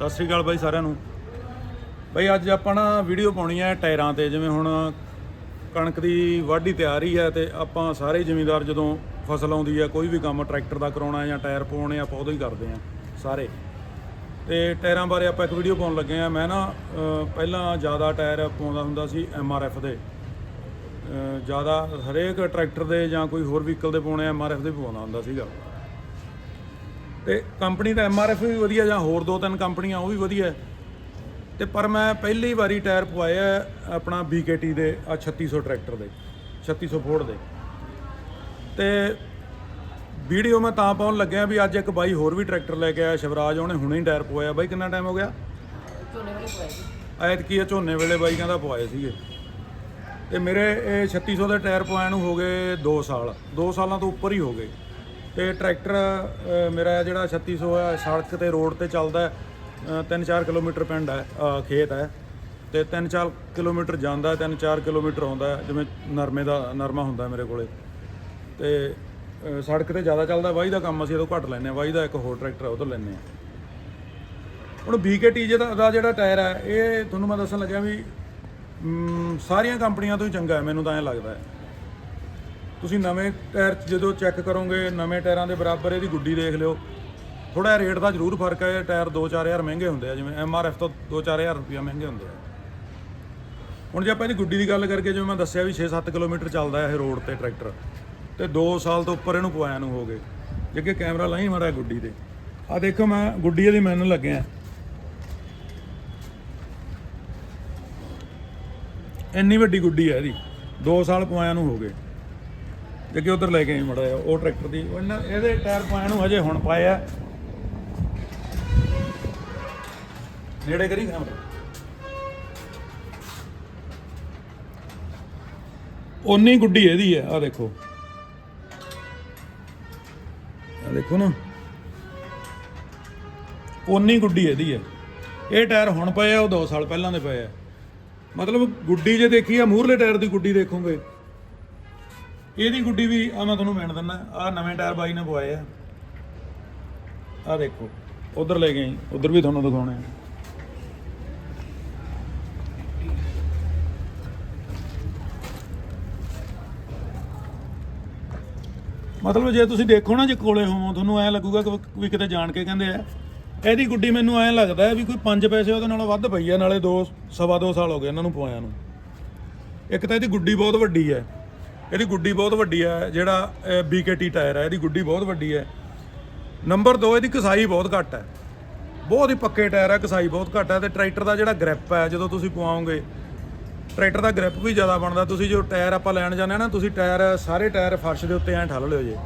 ਸਤਿ ਸ੍ਰੀ ਅਕਾਲ ਬਾਈ ਸਾਰਿਆਂ ਨੂੰ। ਬਾਈ ਅੱਜ ਆਪਾਂ ਨਾ ਵੀਡੀਓ ਪਾਉਣੀ ਹੈ ਟਾਇਰਾਂ ਤੇ, ਜਿਵੇਂ ਹੁਣ ਕਣਕ ਦੀ ਵਾਢੀ ਤਿਆਰੀ ਹੈ ਤੇ ਆਪਾਂ ਸਾਰੇ ਜ਼ਿਮੀਂਦਾਰ ਜਦੋਂ ਫਸਲ ਆਉਂਦੀ ਹੈ, ਕੋਈ ਵੀ ਕੰਮ ਟਰੈਕਟਰ ਦਾ ਕਰਾਉਣਾ ਜਾਂ ਟਾਇਰ ਪਾਉਣੇ ਆਪਾਂ ਉਦੋਂ ਹੀ ਕਰਦੇ ਆ ਸਾਰੇ। ਤੇ ਟਾਇਰਾਂ ਬਾਰੇ ਆਪਾਂ ਇੱਕ ਵੀਡੀਓ ਪਾਉਣ ਲੱਗੇ ਆ ਮੈਂ ਨਾ ਪਹਿਲਾਂ ਜ਼ਿਆਦਾ ਟਾਇਰ ਪਾਉਂਦਾ ਹੁੰਦਾ ਸੀ ਐਫ ਦੇ। ਜ਼ਿਆਦਾ ਹਰੇਕ ਟਰੈਕਟਰ ਦੇ ਜਾਂ ਕੋਈ ਹੋਰ ਵਹੀਕਲ ਦੇ ਪਾਉਣੇ ਐਫ ਦੇ ਪਾਉਂਦਾ ਹੁੰਦਾ ਸੀਗਾ। ਤੇ ਕੰਪਨੀ ਦਾ ਐਫ ਵੀ ਵਧੀਆ ਜਾਂ ਹੋਰ ਦੋ ਤਿੰਨ ਕੰਪਨੀਆਂ ਉਹ ਵੀ ਵਧੀਆ। ਤੇ ਪਰ ਮੈਂ ਪਹਿਲੀ ਵਾਰੀ ਟਾਇਰ ਪਵਾਇਆ ਆਪਣਾ BKT ਦੇ ਆ 3600 ਟਰੈਕਟਰ ਦੇ 3600 ਫੋਰਡ ਦੇ। ਤੇ ਵੀਡੀਓ ਮੈਂ ਤਾਂ ਪਾਉਣ ਲੱਗਿਆ ਵੀ ਅੱਜ ਇੱਕ ਬਾਈ ਹੋਰ ਵੀ ਟਰੈਕਟਰ ਲੈ ਕੇ ਆਇਆ ਸ਼ਿਵਰਾਜ ਉਹਨੇ ਹੁਣੇ ਹੀ ਟਾਇਰ ਪਵਾਇਆ। ਬਾਈ ਕਿੰਨਾ ਟਾਈਮ ਹੋ ਗਿਆ? ਝੋਨੇ ਵਾਲੇ ਪਾਏ ਸੀ। ਐਤ ਕੀ ਆ ਝੋਨੇ ਵੇਲੇ ਬਾਈ ਕਹਿੰਦਾ ਪਵਾਏ ਸੀਗੇ। ਤੇ ਮੇਰੇ ਇਹ 3600 ਦੇ ਟਾਇਰ ਪਵਾਇਆ ਨੂੰ ਹੋ ਗਏ 2 ਸਾਲ 2 ਸਾਲਾਂ ਤੋਂ ਉੱਪਰ ਹੀ ਹੋ ਗਏ। ਤੇ ਟਰੈਕਟਰ ਅ, ਮੇਰਾ ਜਿਹੜਾ 3600 ਹੈ ਸੜਕ ਤੇ ਰੋਡ ਤੇ ਚੱਲਦਾ ਹੈ 3-4 ਕਿਲੋਮੀਟਰ ਪਿੰਡ ਹੈ ਖੇਤ ਹੈ। ਤੇ 3-4 ਕਿਲੋਮੀਟਰ ਜਾਂਦਾ 3-4 ਕਿਲੋਮੀਟਰ ਆਉਂਦਾ ਜਿਵੇਂ ਨਰਮੇ ਦਾ ਨਰਮਾ ਹੁੰਦਾ ਮੇਰੇ ਕੋਲੇ। ਤੇ ਸੜਕ ਤੇ ਜ਼ਿਆਦਾ ਚੱਲਦਾ ਵਾਈ ਦਾ ਕੰਮ ਅਸੀਂ ਇਹਦੋਂ ਘੱਟ ਲੈਂਦੇ ਹਾਂ ਵਾਈ ਦਾ ਇੱਕ ਹੋਰ ਟਰੈਕਟਰ ਉਹ ਤੋਂ ਲੈਂਦੇ ਹਾਂ। ਹੁਣ BKT ਜਿਹਦਾ ਦਾ ਜਿਹੜਾ ਟਾਇਰ ਹੈ ਇਹ ਤੁਹਾਨੂੰ ਮੈਂ ਦੱਸਣ ਲੱਗਿਆ ਵੀ ਸਾਰੀਆਂ ਕੰਪਨੀਆਂ ਤੋਂ ਹੀ ਚੰਗਾ ਹੈ ਮੈਨੂੰ ਤਾਂ ਐਂ ਲੱਗਦਾ ਹੈ। ਤੁਸੀਂ ਨਵੇਂ ਟਾਇਰ 'ਚ ਜਦੋਂ ਚੈੱਕ ਕਰੋਗੇ, ਨਵੇਂ ਟਾਇਰਾਂ ਦੇ ਬਰਾਬਰ ਇਹਦੀ ਗੁੱਡੀ ਦੇਖ ਲਿਓ। ਥੋੜਾ ਰੇਟ ਦਾ ਜ਼ਰੂਰ ਫ਼ਰਕ ਹੈ, ਇਹ ਟਾਇਰ 2-4000 ਮਹਿੰਗੇ ਹੁੰਦੇ ਆ, ਜਿਵੇਂ MRF ਤੋਂ 2-4000 ਰੁਪਇਆ ਮਹਿੰਗੇ ਹੁੰਦੇ ਆ। ਹੁਣ ਜੇ ਆਪਾਂ ਇਹਦੀ ਗੁੱਡੀ ਦੀ ਗੱਲ ਕਰਕੇ, ਜਿਵੇਂ ਮੈਂ ਦੱਸਿਆ ਵੀ 6-7 ਕਿਲੋਮੀਟਰ ਚੱਲਦਾ ਇਹ ਰੋਡ ਤੇ ਟਰੈਕਟਰ, ਤੇ 2 ਸਾਲ ਤੋਂ ਉੱਪਰ ਇਹਨੂੰ ਪਵਾਇਆ ਨੂੰ ਹੋ ਗਏ। ਜੇ ਕਿ ਕੈਮਰਾ ਲਾਈ ਮਾੜਾ ਗੁੱਡੀ ਤੇ। ਆ ਦੇਖੋ ਮੈਂ ਗੁੱਡੀ ਇਹਦੀ ਮੈਨੂੰ ਲੱਗਿਆ। ਇੰਨੀ ਵੱਡੀ ਗੁੱਡੀ ਹੈ ਇਹਦੀ। 2 ਸਾਲ ਪਵਾਇਆ ਨੂੰ ਹੋ ਗਏ। ਜੇ ਕਿ ਉਧਰ ਲੈ ਕੇ ਆਈ ਮੜਾ ਉਹ ਟਰੈਕਟਰ ਦੀ। ਇਹਨਾਂ ਇਹਦੇ ਟਾਇਰ ਪਾਇਆ ਨੂੰ ਹਜੇ ਹੁਣ ਪਾਇਆ ਨੇੜੇ ਕਰੀ ਕੈਮਰਾ ਉਨੀ ਗੁੱਡੀ ਇਹਦੀ ਹੈ ਆ ਦੇਖੋ। ਆ ਦੇਖੋ ਨਾ। ਓਨੀ ਗੁੱਡੀ ਇਹਦੀ ਹੈ ਇਹ ਟਾਇਰ ਹੁਣ ਪਏ ਆ, ਉਹ 2 ਸਾਲ ਪਹਿਲਾਂ ਦੇ ਪਏ ਆ। ਮਤਲਬ ਗੁੱਡੀ ਜੇ ਦੇਖੀ ਆ, ਮੂਹਰਲੇ ਟਾਇਰ ਦੀ ਗੁੱਡੀ ਦੇਖੋਗੇ। ਇਹਦੀ ਗੁੱਡੀ ਵੀ ਆ ਮੈਂ ਤੁਹਾਨੂੰ ਮਿਣ ਦਿੰਦਾ ਆ ਨਵੇਂ ਟਾਇਰ ਬਾਈ ਨੇ ਪਵਾਏ ਆ। ਆ ਦੇਖੋ, ਉਧਰ ਲੈ ਗਏ ਉਧਰ ਵੀ ਤੁਹਾਨੂੰ ਦਿਖਾਉਣੇ ਆ। ਮਤਲਬ ਜੇ ਤੁਸੀਂ ਦੇਖੋ ਨਾ ਜੇ ਕੋਲੇ ਹੋਵੋ, ਤੁਹਾਨੂੰ ਐ ਲੱਗੂਗਾ ਕਿ ਵੀ ਕਿਤੇ ਜਾਣ ਕੇ ਕਹਿੰਦੇ ਆ, ਇਹਦੀ ਗੁੱਡੀ ਮੈਨੂੰ ਐ ਲੱਗਦਾ ਵੀ ਕੋਈ 5 ਪੈਸੇ ਉਹਦੇ ਨਾਲੋਂ ਵੱਧ ਪਈ ਆ, ਨਾਲੇ 2 ਸਵਾ 2 ਸਾਲ ਹੋ ਗਏ ਇਹਨਾਂ ਨੂੰ ਪਵਾਇਆ ਨੂੰ। ਇੱਕ ਤਾਂ ਇਹਦੀ ਗੁੱਡੀ ਬਹੁਤ ਵੱਡੀ ਹੈ। ਇਹਦੀ ਗੁੱਡੀ ਬਹੁਤ ਵੱਡੀ ਹੈ, ਜਿਹੜਾ BKT ਟਾਇਰ ਹੈ, ਇਹਦੀ ਗੁੱਡੀ ਬਹੁਤ ਵੱਡੀ ਹੈ। ਨੰਬਰ 2 ਇਹਦੀ ਕਸਾਈ ਬਹੁਤ ਘੱਟ ਹੈ। ਬਹੁਤ ਹੀ ਪੱਕੇ ਟਾਇਰ ਹੈ, ਕਸਾਈ ਬਹੁਤ ਘੱਟ ਹੈ ਤੇ ਟਰੈਕਟਰ ਦਾ ਜਿਹੜਾ ਗ੍ਰਿਪ ਹੈ, ਜਦੋਂ ਤੁਸੀਂ ਪਵਾਓਗੇ ਟਰੈਕਟਰ ਦਾ ਗ੍ਰਿਪ ਵੀ ਜ਼ਿਆਦਾ ਬਣਦਾ। ਤੁਸੀਂ ਜੋ ਟਾਇਰ ਆਪਾਂ ਲੈਣ ਜਾਂਦੇ ਆ ਨਾ, ਤੁਸੀਂ ਟਾਇਰ ਸਾਰੇ ਟਾਇਰ ਫਰਸ਼ ਦੇ ਉੱਤੇ ਐਂ ਠੱਲ ਲਿਓ ਜੇ।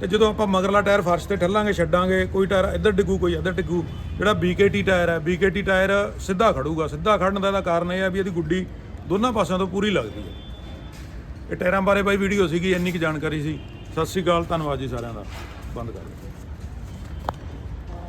ਤੇ ਜਦੋਂ ਆਪਾਂ ਮਗਰਲਾ ਟਾਇਰ ਫਰਸ਼ ਤੇ ਠੱਲਾਂਗੇ, ਛੱਡਾਂਗੇ, ਕੋਈ ਟਾਇਰ ਇੱਧਰ ਡਿੱਗੂ, ਕੋਈ ਇੱਧਰ ਡਿੱਗੂ, ਜਿਹੜਾ BKT ਟਾਇਰ ਹੈ BKT ਟਾਇਰ ਸਿੱਧਾ ਖੜੂਗਾ। ਸਿੱਧਾ ਖੜਨ ਦਾ ਇਹਦਾ ਕਾਰਨ ਇਹ ਹੈ ਵੀ ਇਹਦੀ ਗੁੱਡੀ ਦੋਨਾਂ ਪਾਸਿਆਂ ਤੋਂ ਪੂਰੀ ਲੱਗਦੀ ਹੈ। ਇਹ ਟਾਇਰਾਂ ਬਾਰੇ ਬਾਈ ਵੀਡੀਓ ਸੀਗੀ, ਇੰਨੀ ਕੁ ਜਾਣਕਾਰੀ ਸੀ। ਸਤਿ ਸ੍ਰੀ ਅਕਾਲ, ਧੰਨਵਾਦ ਜੀ ਸਾਰਿਆਂ ਦਾ। ਬੰਦ ਕਰ। ਦਿਓ